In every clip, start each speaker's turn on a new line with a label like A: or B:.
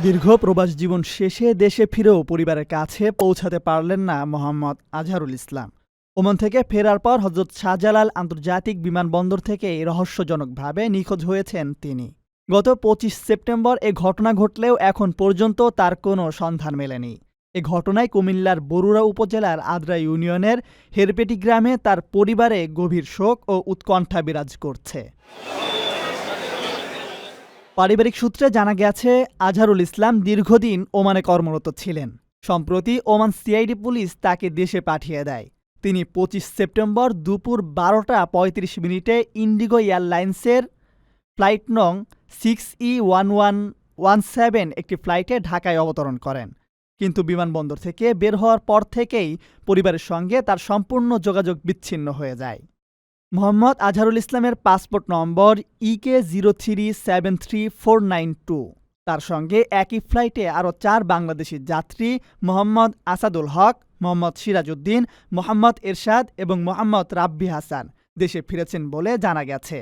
A: দীর্ঘ প্রবাস জীবন শেষে দেশে ফিরেও পরিবারের কাছে পৌঁছাতে পারলেন না মোহাম্মদ আজহারুল ইসলাম। ওমান থেকে ফেরার পর হজরত শাহজালাল আন্তর্জাতিক বিমানবন্দর থেকে রহস্যজনকভাবে নিখোঁজ হয়েছেন তিনি। গত পঁচিশ সেপ্টেম্বর এ ঘটনা ঘটলেও এখন পর্যন্ত তার কোনো সন্ধান মেলেনি। এ ঘটনায় কুমিল্লার বরুড়া উপজেলার আদ্রা ইউনিয়নের হেরপেটি গ্রামে তার পরিবারে গভীর শোক ও উৎকণ্ঠা বিরাজ করছে। পারিবারিক সূত্রে জানা গেছে, আজহারুল ইসলাম দীর্ঘদিন ওমানে কর্মরত ছিলেন। সম্প্রতি ওমান সিআইডি পুলিশ তাকে দেশে পাঠিয়ে দেয়। তিনি পঁচিশ সেপ্টেম্বর দুপুর বারোটা পঁয়ত্রিশ মিনিটে ইন্ডিগো এয়ারলাইন্সের ফ্লাইট নং six E one one one seven একটি ফ্লাইটে ঢাকায় অবতরণ করেন। কিন্তু বিমানবন্দর থেকে বের হওয়ার পর থেকেই পরিবারের সঙ্গে তার সম্পূর্ণ যোগাযোগ বিচ্ছিন্ন হয়ে যায়। মোহাম্মদ আজহারুল ইসলামের পাসপোর্ট নম্বর E K zero three seven three four nine two তার সঙ্গে একই ফ্লাইটে আরও চার বাংলাদেশি যাত্রী মোহাম্মদ আসাদুল হক, মোহাম্মদ সিরাজউদ্দিন, মোহাম্মদ এরশাদ এবং মোহাম্মদ রাব্বি হাসান দেশে ফিরেছেন বলে জানা গেছে।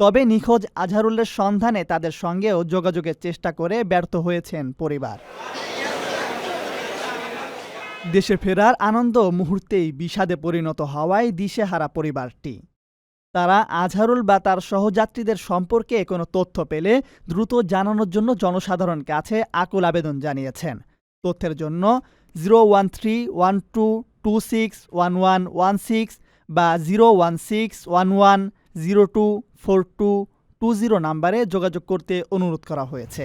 A: তবে নিখোঁজ আজহারুলের সন্ধানে তাদের সঙ্গেও যোগাযোগের চেষ্টা করে ব্যর্থ হয়েছেন পরিবার। দেশে ফেরার আনন্দ মুহূর্তেই বিষাদে পরিণত হওয়ায় দিশেহারা পরিবারটি। তারা আজহারুল বা তার সহযাত্রীদের সম্পর্কে কোনো তথ্য পেলে দ্রুত জানানোর জন্য জনসাধারণ কাছে আকুল আবেদন জানিয়েছেন। তথ্যের জন্য zero one three one two two six one one one six বা zero one six one one zero two four two two zero নাম্বারে যোগাযোগ করতে অনুরোধ করা হয়েছে।